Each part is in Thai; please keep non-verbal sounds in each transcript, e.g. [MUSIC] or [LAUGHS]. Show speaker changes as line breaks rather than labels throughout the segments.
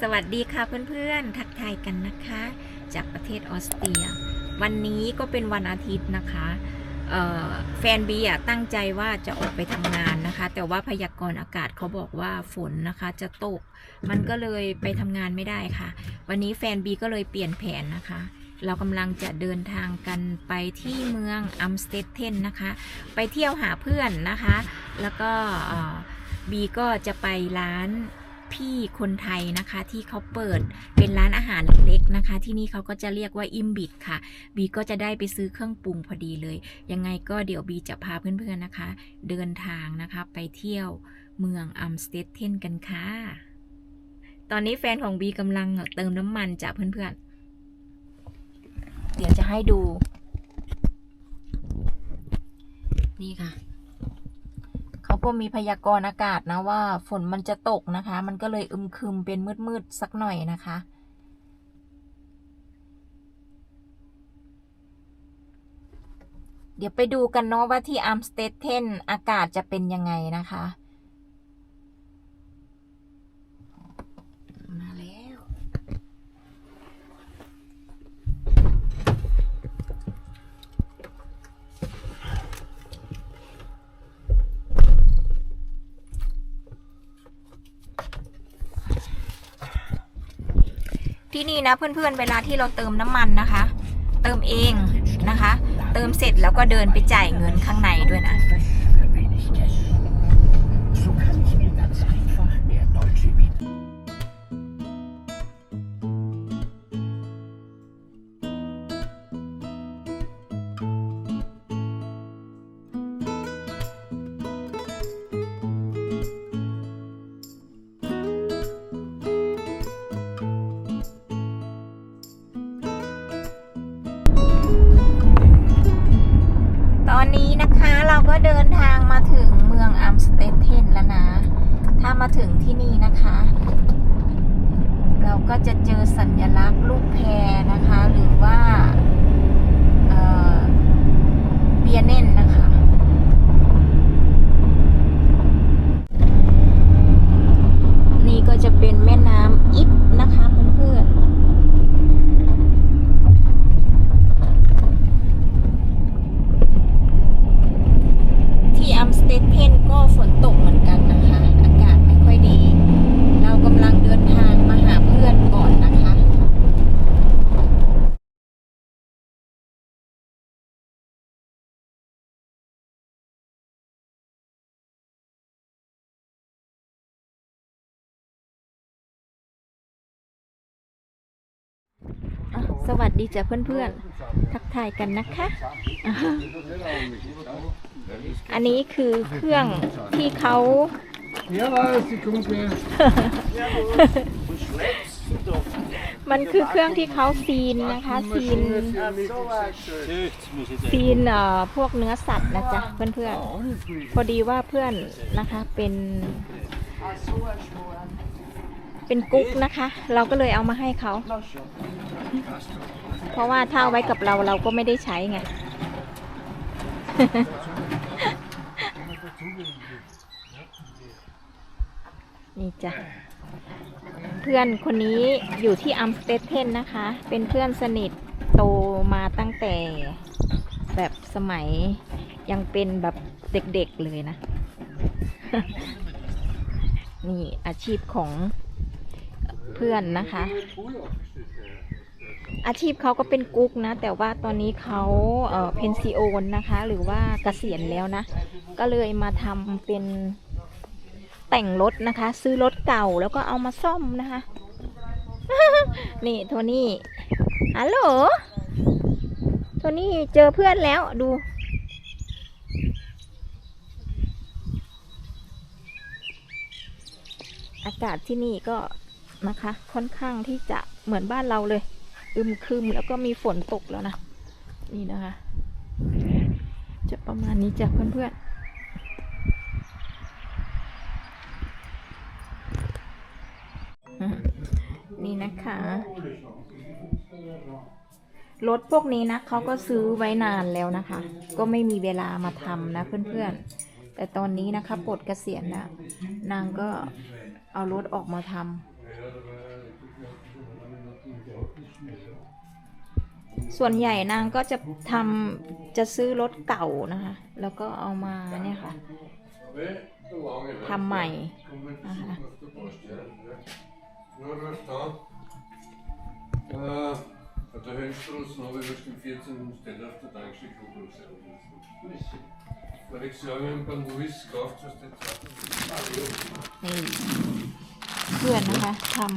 สวัสดีค่ะเพื่อนๆ ทักทายกันนะคะ จากประเทศออสเตรีย วันนี้ก็เป็นวันอาทิตย์นะคะแฟนบีอะตั้งใจว่าจะออกไปทำงานนะคะ แต่ว่าพยากรณ์อากาศเขาบอกว่าฝนนะคะจะตก มันก็เลยไปทำงานไม่ได้ค่ะ วันนี้แฟนบีก็เลยเปลี่ยนแผนนะคะ เรากำลังจะเดินทางกันไปที่เมืองอัมสเตเทนนะคะ ไปเที่ยวหาเพื่อนนะคะ แล้วก็บีก็จะไปร้าน พี่คนไทยนะคะที่เขาเปิดเป็นร้านอาหารเล็กๆนะคะ ที่นี่เขาก็จะเรียกว่าอิมบิดค่ะ บีก็จะได้ไปซื้อเครื่องปรุงพอดีเลย ยังไงก็เดี๋ยวบีจะพาเพื่อนๆนะคะ เดินทางนะคะไปเที่ยวเมืองอัมสเตเทนกันค่ะ ตอนนี้แฟนของบีกำลังเติมน้ำมันจากเพื่อนๆ เดี๋ยวจะให้ดู นี่ค่ะ เขาก็มีพยากรณ์อากาศนะว่าฝนมันจะตกนะคะ มันก็เลยอึมครึมเป็นมืดๆสักหน่อยนะคะ เดี๋ยวไปดูกันเนาะว่าที่อัมสเตเทนอากาศจะเป็นยังไงนะคะ มาแล้ว ที่นี่นะเพื่อนๆเวลาที่เราเติมน้ำมันนะคะ เติมเองนะคะ เติมเสร็จแล้วก็เดินไปจ่ายเงินข้างในด้วยนะ ก็เดินทางมาถึงเมืองอัมสเตเทนแล้วนะ ถ้ามาถึงที่นี่นะคะ เราก็จะเจอสัญลักษณ์ลูกแพรนะคะ หรือว่าเบียเน่นก็จะเป็นแม่น้ำอิฟนะคะเพื่อนๆ ที่อัมสเตเทนก็ฝนตกเหมือนกันนะคะ อากาศไม่ค่อยดี เรากำลังเดินทางมาหาเพื่อนก่อนนะคะ อะ สวัสดีจ้ะเพื่อนๆ ทักทายกันนะคะ อันนี้คือเครื่องที่เขามันคือเครื่องที่เขาซีนนะคะซีนซีนเอ่อพวกเนื้อสัตว์นะจ๊ะเพื่อนๆ พอดีว่าเพื่อนนะคะเป็นเป็นกุ๊กนะคะ เราก็เลยเอามาให้เขา เพราะว่าถ้าเอาไว้กับเราเราก็ไม่ได้ใช้ไง นี่จ้ะ เพื่อนคนนี้อยู่ที่อัมสเตเทนนะคะ เป็นเพื่อนสนิทโตมาตั้งแต่แบบสมัยยังเป็นแบบเด็กๆเลยนะ นี่อาชีพของเพื่อนนะคะ อาชีพเขาก็เป็นกุ๊กนะ แต่ว่าตอนนี้เขาเพนซิโอนนะคะ หรือว่าเกษียณแล้วนะ ก็เลยมาทำเป็นแต่งรถนะคะ ซื้อรถเก่าแล้วก็เอามาซ่อมนะคะ นี่โทนี่ฮัลโหลโทนี่เจอเพื่อนแล้วดูอากาศที่นี่ก็นะคะค่อนข้างที่จะเหมือนบ้านเราเลย อึมครึมแล้วก็มีฝนตกแล้วนะ นี่นะคะ จะประมาณนี้จ้ะเพื่อนๆนี่นะคะ รถพวกนี้นะเขาก็ซื้อไว้นานแล้วนะคะ ก็ไม่มีเวลามาทำนะเพื่อนๆ แต่ตอนนี้นะคะปลดเกษียณแล้วนางก็เอารถออกมาทำ ส่วนใหญ่นางก็จะทำจะซื้อรถเก่านะคะ แล้วก็เอามาเนี่ยค่ะทำใหม่
นะะ
นี่เพื่อนนะคะทำ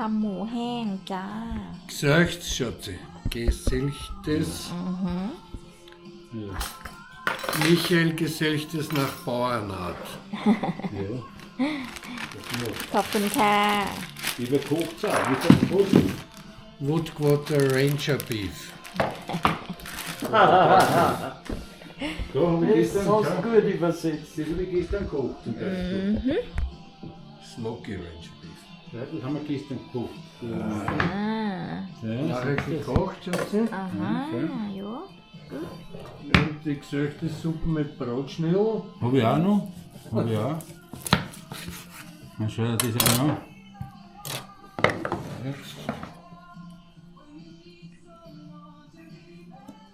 ทำหมูแห้งจ้า
Gesächt, Schatzi. Geselchtes.
Ja.
Michael Geselchtes nach Bauernart.
ja. [LAUGHS]
ขอบคุณค่ะ
Lieber kocht es auch, mit dem Kochen.
Woodquarter Ranger Beef.
So haben wir
Das
gestern,
hast du gut übersetzt.
das habe ich gestern gekocht zum Beispiel.
Smoky Ranger Beef.
Ja, das haben wir gestern gekocht.
Äh, ah.
Ja,
Nachher gekocht,
schon sie. Aha, okay. ja, gut.
Und die gesöchte Suppe mit Brotschnittel.
Habe ich auch noch. Habe ich auch. Dann schau dir das an.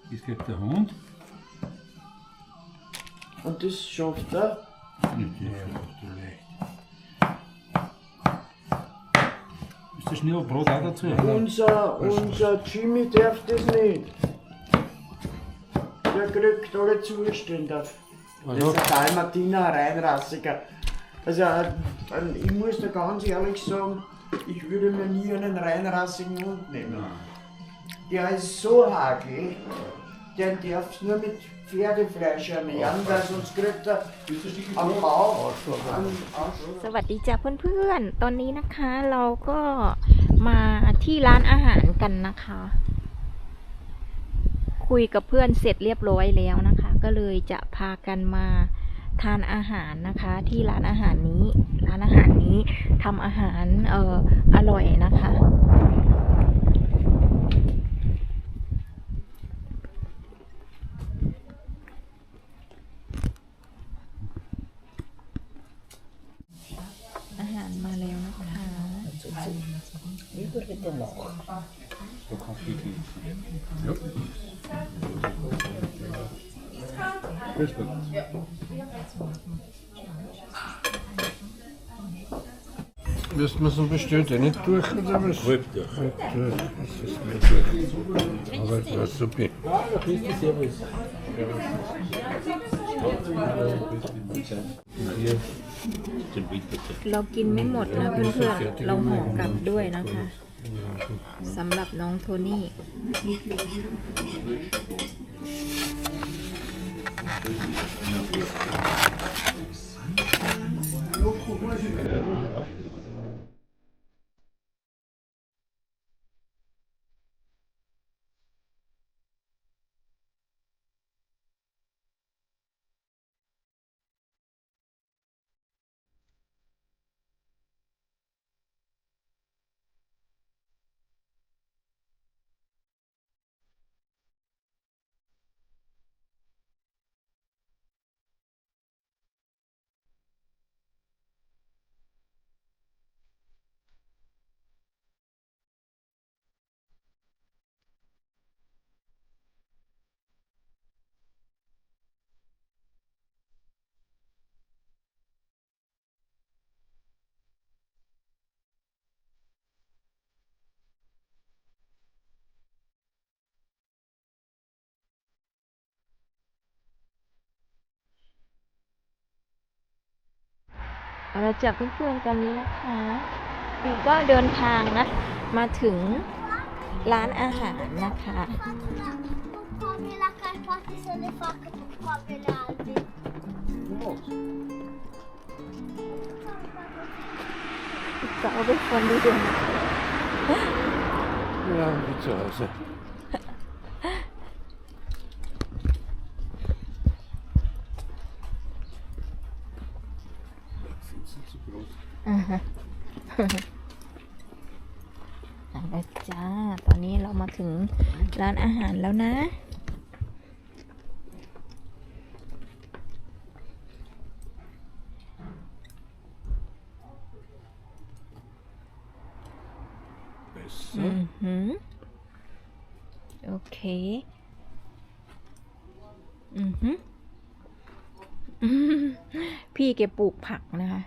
Das gibt der Hund.
Und das schafft er?
Ja. Schnittelbrot auch dazu?
Unser, unser Jimmy darf das nicht. Der kriegt alle Zustände. Das ist ein Dalmatiner, ein Reinrassiger. Also, äh, ich muss da ganz ehrlich sagen, ich würde mir nie einen reinrassigen Hund nehmen. Der ist so hagelig, der darf nur mit Pferdefleisch ernähren, weil sonst kriegt er am Bauch einen Arsch.
สวัสดีจ้าเพื่อนๆ ตอนนี้นะคะเราก็มาที่ร้านอาหารกันนะคะ คุยกับเพื่อนเสร็จเรียบร้อยแล้วนะคะ ก็เลยจะพากันมาทานอาหารนะคะ ที่ร้านอาหารนี้ ร้านอาหารนี้ทำอาหารเอ่ออร่อยนะคะ Wie gut wird der Lauch? Ja. Grüß Gott.
Müssen wir so bestellt, ja eh nicht durch oder was?
Halb durch.
Halb durch. Das ist mir durch. Aber das war super.
Ah, da bist du Servus. Servus.
เรากินไม่หมดนะเพื่อนๆ เราห่อกลับด้วยนะคะสำหรับน้องโทนี่ เอาละจากเพื่อนๆกันนี้นะคะปีก็เดินทางนะ มาถึงร้านอาหารนะคะ
Come la carpaccia se le fa come le altre.
Cậu biết con đi đường
Ja, wie zu Hause. zu groß.
เอาละจ้า ตอนนี้เรามาถึงร้านอาหาร แล้วนะ
besser.
อือหือโอเค อือหืออืมพี่แกปลูกผักนะคะ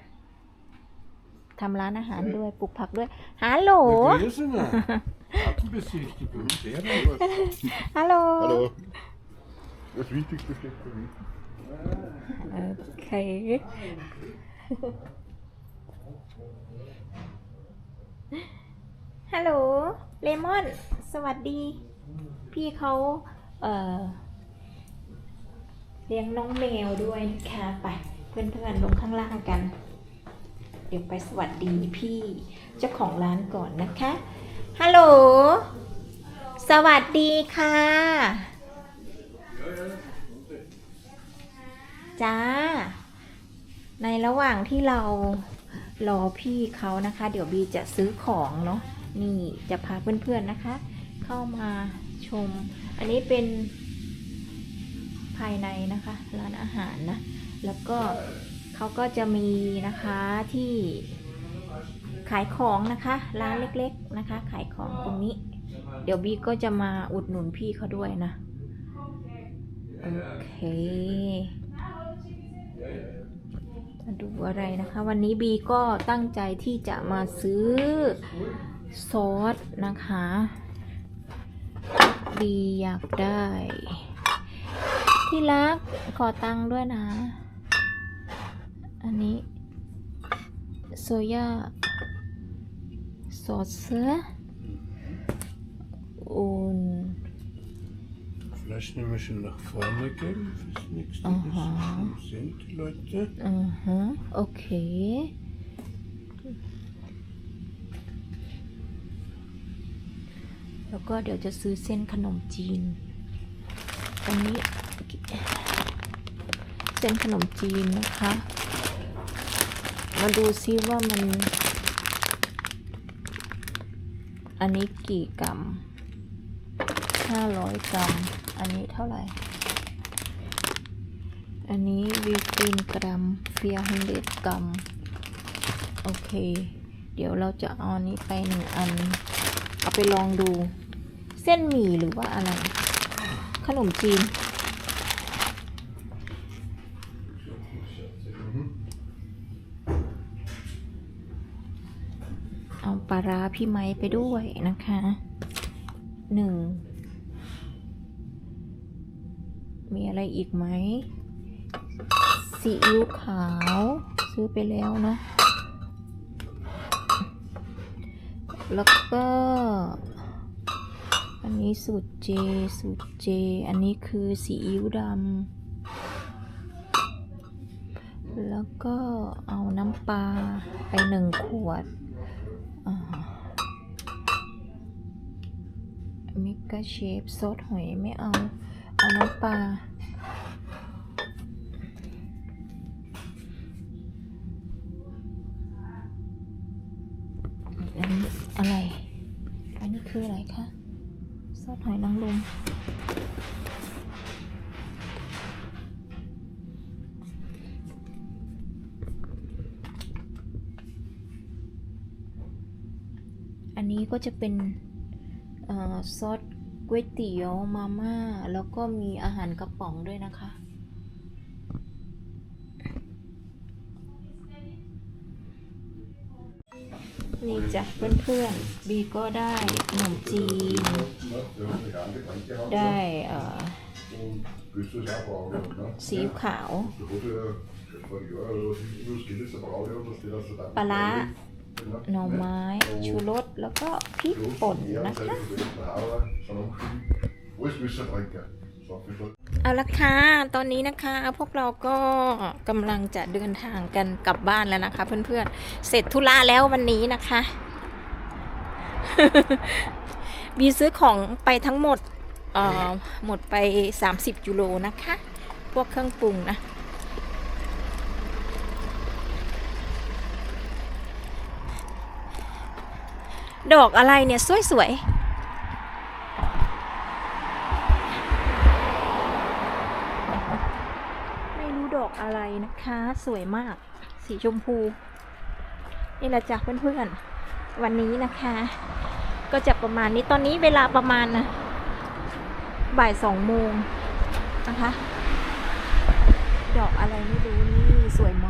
ทำร้านอาหารด้วย ปลูกผักด้วยฮัลโหล
Gewesene. Gartenbesichtigung. Der oder was?
ฮัลโหล
Hallo. Das Wichtigste steht für mich.
โอเคฮัลโหลเลมอน สวัสดี พี่เขาเอ่อเลี้ยงน้องแมวด้วยนะคะไป เพื่อนๆลงข้างล่างกัน เดี๋ยวไปสวัสดีพี่เจ้าของร้านก่อนนะคะ ฮัลโหล สวัสดีค่ะ จ้า ในระหว่างที่เรารอพี่เขานะคะ เดี๋ยวบีจะซื้อของเนาะ นี่จะพาเพื่อนๆนะคะ เข้ามาชม อันนี้เป็นภายในนะคะ ร้านอาหารนะ แล้วก็เขาก็จะมีนะคะที่ ขายของนะคะร้านเล็กๆนะคะ ขายของตรงนี้ เดี๋ยวบีก็จะมาอุดหนุนพี่เขาด้วยนะ โอเคมาดูอะไรนะคะ วันนี้บีก็ตั้งใจที่จะมาซื้อซอสนะคะ บีอยากได้ ที่รักขอตังค์ด้วยนะ อันนี้โซยา ซอสเสือ und
Vielleicht nehmen wir schon nach vorne, gell? Fürs nächste
Aha.
Mal sind die Leute.
อือฮะโอเคแล้วก็เดี๋ยวจะซื้อเส้นขนมจีน อันนี้เส้นขนมจีนนะคะ มาดูซิว่ามัน อันนี้กี่กรัม500กรัม อันนี้เท่าไหร่ อันนี้วีฟินกรัมเฟียฮันเดกรัม โอเค เดี๋ยวเราจะเอาอันนี้ไปหนึ่งอัน เอาไปลองดู เส้นหมี่หรือว่าอะไร ขนมจีน เอาปลา ร้าพี่ไม้ไปด้วยนะคะหนึ่งมีอะไรอีกไหมซีอิ๊วขาวซื้อไปแล้วเนาะแล้วก็ อันนี้สูตรเจ สูตรเจ อันนี้คือซีอิ๊วดำแล้วก็เอาน้ำปลาไปหนึ่งขวดอ่า มิกาเชฟซอสหอยไม่เอา เอาน้ำปลาอันนี้อะไร อันนี้คืออะไรคะ ซอสหอยนางรมอันนี้ก็จะเป็น ซอสก๋วยเตี๋ยวมาม่า แล้วก็มีอาหารกระป๋องด้วยนะคะ นี่จ้ะเพื่อนๆ บีก็ได้ขนมจีน ได้เออสีขาว ปลา หน่อไม้ ชูรสแล้วก็พริกป่นนะคะเอาละค่ะ ตอนนี้นะคะ พวกเราก็กำลังจะเดินทางกันกลับบ้านแล้วนะคะ เพื่อนๆ เสร็จธุระแล้ววันนี้นะคะ บีซื้อของไปทั้งหมดหมดไป 30ยูโรนะคะ พวกเครื่องปรุงนะ ดอกอะไรเนี่ยสวยๆไม่รู้ดอกอะไรนะคะ สวยมาก สีชมพู นี่แหละจ้ะเพื่อนๆ วันนี้นะคะ ก็จะประมาณนี้ตอนนี้เวลาประมาณนะบ่ายสองโมงนะคะ ดอกอะไรไม่รู้นี่ สวยมาก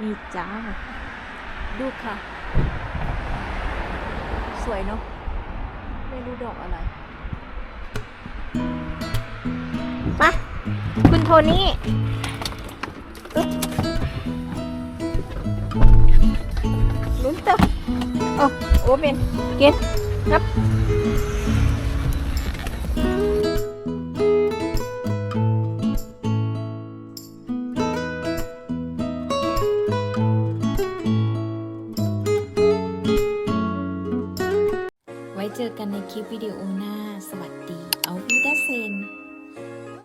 นี่จ้า ดูค่ะ สวยเนาะ ไม่รู้ดอกอะไรไปะคุณโทนี่อึ๊บลุ้นเตอโอ้โอเมนเกตครับ คลิปวิดีโอหน้า สวัสดี